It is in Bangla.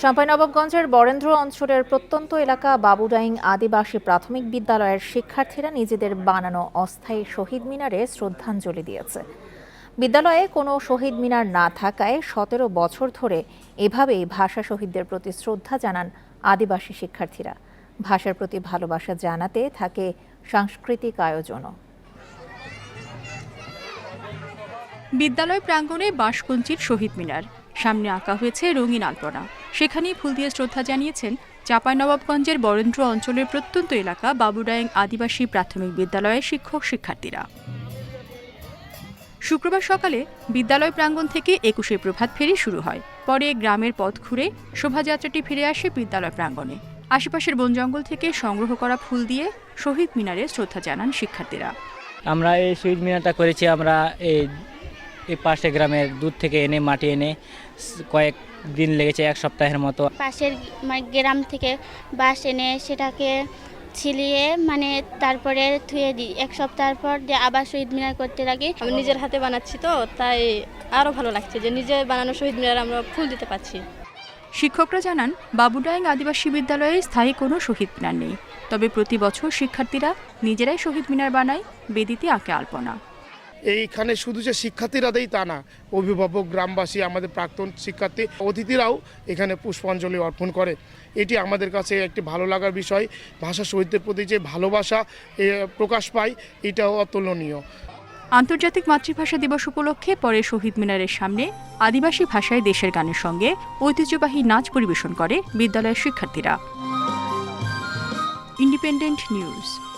চাঁপাইনবাবগঞ্জের বরেন্দ্র অঞ্চলের প্রত্যন্ত এলাকা বাবুডাইং আদিবাসী প্রাথমিক বিদ্যালয়ের শিক্ষার্থীরা নিজেদের বানানো অস্থায়ী শহীদ মিনারে শ্রদ্ধাঞ্জলি দিয়েছে। বিদ্যালয়ে কোনো শহীদ মিনার না থাকায় সতেরো বছর ধরে এভাবেই ভাষা শহীদদের প্রতি শ্রদ্ধা জানান আদিবাসী শিক্ষার্থীরা। ভাষার প্রতি ভালোবাসা জানাতে থাকে সাংস্কৃতিক আয়োজনও। বিদ্যালয় প্রাঙ্গণে বাঁশকঞ্চির শহীদ মিনার। সামনে আঁকা হয়েছে রঙিন আলপনা। সেখানেই ফুল দিয়ে শ্রদ্ধা জানিয়েছেন, চাঁপাইনবাবগঞ্জের বরেন্দ্র অঞ্চলের প্রত্যন্ত এলাকা বাবুডায়াং আদিবাসী প্রাথমিক বিদ্যালয়ের শিক্ষক শিক্ষার্থীরা। শুক্রবার সকালে বিদ্যালয় প্রাঙ্গণ থেকে একুশে প্রভাত ফেরি শুরু হয়। পরে গ্রামের পথ ঘুরে শোভাযাত্রাটি ফিরে আসে বিদ্যালয় প্রাঙ্গণে। আশেপাশের বন জঙ্গল থেকে সংগ্রহ করা ফুল দিয়ে শহীদ মিনারে শ্রদ্ধা জানান শিক্ষার্থীরা। আমরা এই শহীদ মিনারটা করেছি, আমরা এই এই পাশে গ্রামের দূর থেকে এনে মাটি এনে কয়েক দিন লেগেছে এক সপ্তাহের মতো। পাশের মানে গ্রাম থেকে বাঁশ এনে সেটাকে ছিলিয়ে মানে তারপরে ধুয়ে দিই। এক সপ্তাহ পর দিয়ে আবার শহীদ মিনার করতে লাগি। আমি নিজের হাতে বানাচ্ছি তো তাই আরও ভালো লাগছে যে নিজে বানানো শহীদ মিনার আমরা ফুল দিতে পারছি। শিক্ষকরা জানান বাবুডাইং আদিবাসী বিদ্যালয়ে স্থায়ী কোনো শহীদ মিনার নেই। তবে প্রতি বছর শিক্ষার্থীরা নিজেরাই শহীদ মিনার বানায় বেদিতে আঁকে আলপনা। এইখানে শুধু যে শিক্ষার্থীরা দেয় তা না, অভিভাবক, গ্রামবাসী, আমাদের প্রাক্তন শিক্ষার্থী, অতিথিরাও এখানে পুষ্পাঞ্জলি অর্পণ করে। এটি আমাদের কাছে একটি ভালো লাগার বিষয়। ভাষা শহীদদের প্রতি যে ভালোবাসা প্রকাশ পায়, এটাও অতুলনীয়। আন্তর্জাতিক মাতৃভাষা দিবস উপলক্ষে পরে শহীদ মিনারের সামনে আদিবাসী ভাষায় দেশের গানের সঙ্গে ঐতিহ্যবাহী নাচ পরিবেশন করে বিদ্যালয়ের শিক্ষার্থীরা। Independent news.